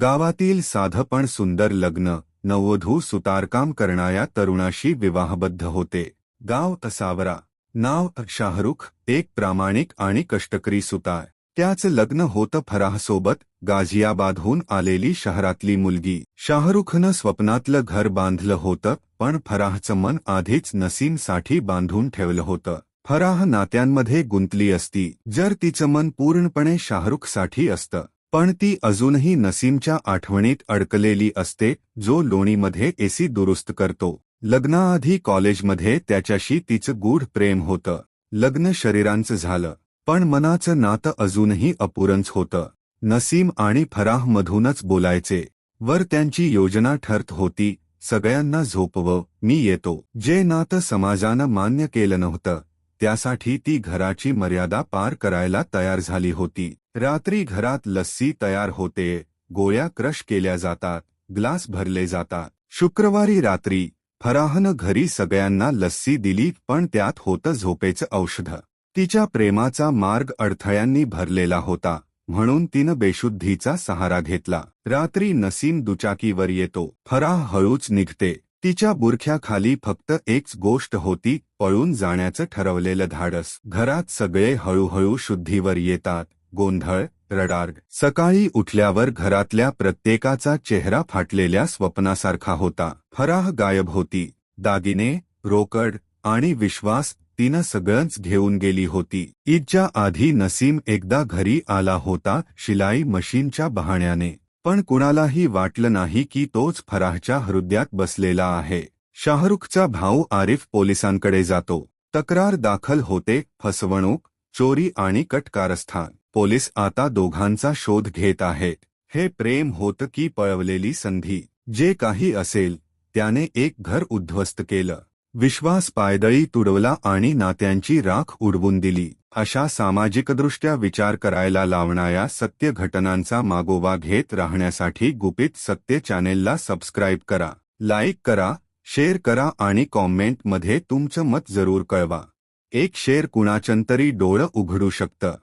गावातील साधं पण सुंदर लग्न नवोधू सुतारकाम करणाऱ्या तरुणाशी विवाहबद्ध होते. गाव असावरा नाव शाहरुख एक प्रामाणिक आणि कष्टकरी सुतार. त्याच लग्न होतं फराहसोबत गाझियाबादहून आलेली शहरातली मुलगी. शाहरुखनं स्वप्नातलं घर बांधलं होतं पण फराहचं मन आधीच नसीमसाठी बांधून ठेवलं होतं. फराह नात्यांमध्ये गुंतली असती. जर तिचं मन पूर्णपणे शाहरुखसाठी असतं. पण ती अजूनही नसीमच्या आठवणीत अडकलेली असते जो लोणीमध्ये एसी दुरुस्त करतो. लग्नाआधी कॉलेजमध्ये त्याच्याशी तिचं गूढ प्रेम होतं. लग्न शरीरांचं झालं पण मनाचं नातं अजूनही अपुरंच होतं. नसीम आणि फराहमधूनच बोलायचे. वर त्यांची योजना ठरत होती सगळ्यांना झोपवं मी येतो. जे नातं समाजानं मान्य केलं नव्हतं त्यासाठी ती घराची मर्यादा पार करायला तयार झाली होती. रात्री घरात लस्सी तयार होते गोळ्या क्रश केल्या जातात ग्लास भरले जातात. शुक्रवारी रात्री फराहनं घरी सगळ्यांना लस्सी दिली पण त्यात होतं झोपेचं औषध. तिच्या प्रेमाचा मार्ग अडथळ्यांनी भरलेला होता म्हणून तिनं बेशुद्धीचा सहारा घेतला. रात्री नसीम दुचाकीवर येतो फराह हळूच निघते. तिच्या बुरख्याखाली फक्त एकच गोष्ट होती पळून जाण्याचं ठरवलेलं धाडस. घरात सगळे हळूहळू शुद्धीवर येतात. गोंधळ रडार. सकाळी उठल्यावर घरातल्या प्रत्येकाचा चेहरा फाटलेल्या स्वप्नासारखा होता. फराह गायब होती. दागिने रोकड आणि विश्वास तिनं सगळंच घेऊन गेली होती. ईदच्या आधी नसीम एकदा घरी आला होता शिलाई मशीनच्या बहाण्याने. पण कुणालाही वाटलं नाही की तोच फराहच्या हृदयात बसलेला आहे. शाहरुखचा भाऊ आरिफ पोलिसांकडे जातो. तक्रार दाखल होते फसवणूक चोरी आणि कटकारस्थान. पोलीस आता दोघांचा शोध घेत आहेत. हे प्रेम होतं की पळवलेली संधी. जे काही असेल त्याने एक घर उद्ध्वस्त केलं. विश्वास पायदळी तुडवला आणि नात्यांची राख उडवून दिली. अशा सामाजिकदृष्ट्या विचार करायला लावणाऱ्या सत्य घटनांचा मागोवा घेत राहण्यासाठी गुपित सत्य चॅनेलला सबस्क्राईब करा लाईक करा शेअर करा आणि कॉमेंटमध्ये तुमचं मत जरूर कळवा. एक शेअर कुणाचंतरी डोळं उघडू शकतं.